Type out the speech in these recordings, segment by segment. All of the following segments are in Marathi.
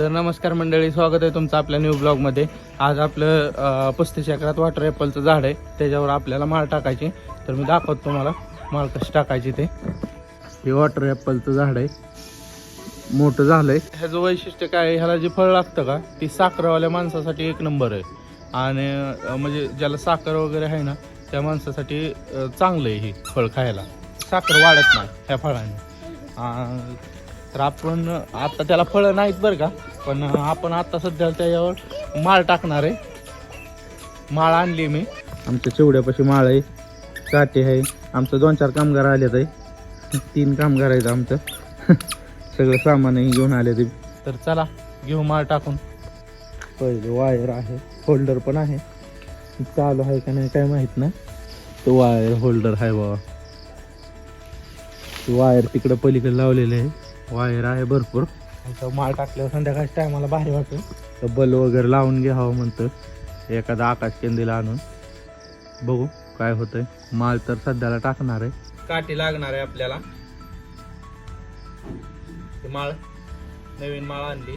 तर नमस्कार मंडळी स्वागत आहे तुमचं आपल्या न्यू ब्लॉगमध्ये आज आपलं पस्तीस एकरात वॉटर ॲपलचं झाड आहे. त्याच्यावर आपल्याला माळ टाकायची. तर मी दाखवतो तुम्हाला माळ कशी टाकायची ते. हे वॉटर ॲपलचं झाड आहे. मोठं झालंय. ह्याचं वैशिष्ट्य काय आहे? ह्याला जे फळ लागतं का ती साखरवाल्या माणसासाठी एक नंबर आहे. आणि म्हणजे ज्याला साखर वगैरे आहे ना त्या माणसासाठी चांगलं आहे हे फळ खायला. साखर वाढत नाही ह्या फळाने. तर आपण आता त्याला फळं नाहीत बरं का पण आपण आता सध्या त्याच्यावर माळ टाकणार आहे. माळ आणली मी. आमच्या चिवड्यापाशी माळ आहे काटे आहे आमचं दोन चार कामगार आलेत आहे. तीन कामगार आहेत आमचं. सगळं सामानही घेऊन आले ते तर चला घेऊ माळ टाकून. पहिले वायर आहे होल्डर पण आहे. चालू आहे का नाही काय माहीत नाही. तो वायर होल्डर आहे बाबा. वायर तिकडं पलीकडे लावलेलं आहे. वायर आहे भरपूर. आता माळ टाकल्यावर संध्याकाळच्या टायमाला भारी वाटेल. तर बल वगैरे लावून घ्यावं म्हणतं. एखादा आकाश केंदीला आणून. बघू काय होतंय. माळ तर सध्याला टाकणार आहे. काठी लागणार आहे आपल्याला. माळ नवीन माळ आणली.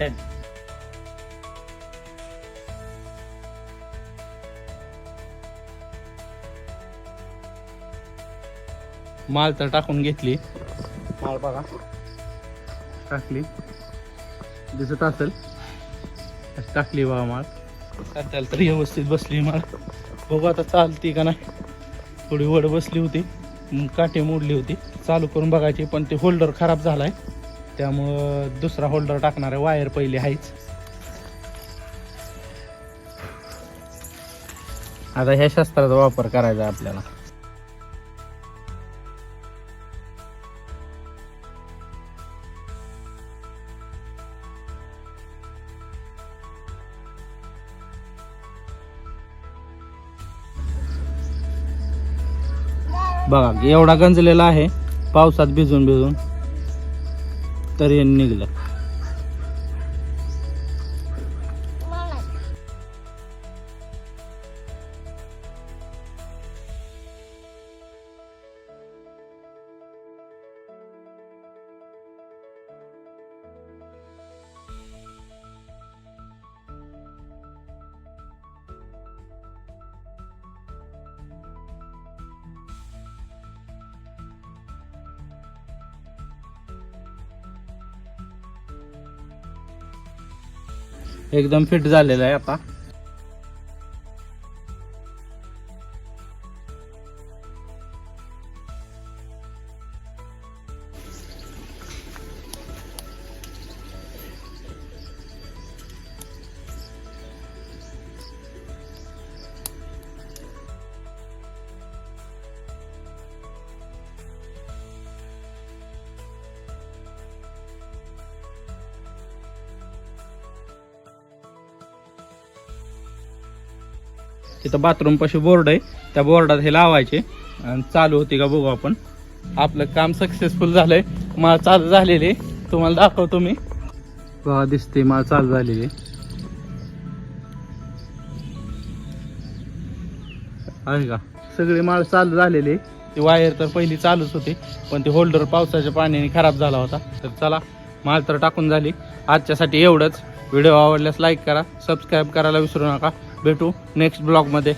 10. माल तर टाकून घेतली. माल बघा. टाकली. दिसत असेल. टाकली बा माल. त्याला तर व्यवस्थित बसली माल. बघू आता चालती का नाही. थोडी वड बसली होती. काठे मोडली होती. चालू करून बघायची पण ते होल्डर खराब झालाय. त्यामुळं दुसरा होल्डर टाकणार आहे वायर पहिली आहेच आता ह्या शस्त्राचा वापर करायचा आहे आपल्याला. बघा एवढा गंजलेला आहे पावसात भिजून भिजून तरी निघलं. एकदम फिट झालेलं आहे आता. तिथं बाथरूम पाशी बोर्ड आहे. त्या बोर्डात हे लावायचे. आणि चालू होती का बघू आपण. आपलं काम सक्सेसफुल झालंय. माळ चालू झालेली. तुम्हाला दाखवतो मी. बघा दिसते माळ चालू झालेली. आहे का? सगळी माळ चालू झालेली. ती वायर तर पहिली चालूच होती. पण ती होल्डर पावसाच्या पाण्याने खराब झाला होता. तर चला माळ तर टाकून झाली. आजच्यासाठी एवढंच. व्हिडिओ आवडल्यास लाईक करा. सबस्क्राईब करायला विसरू नका. भेटू नेक्स्ट ब्लॉगमध्ये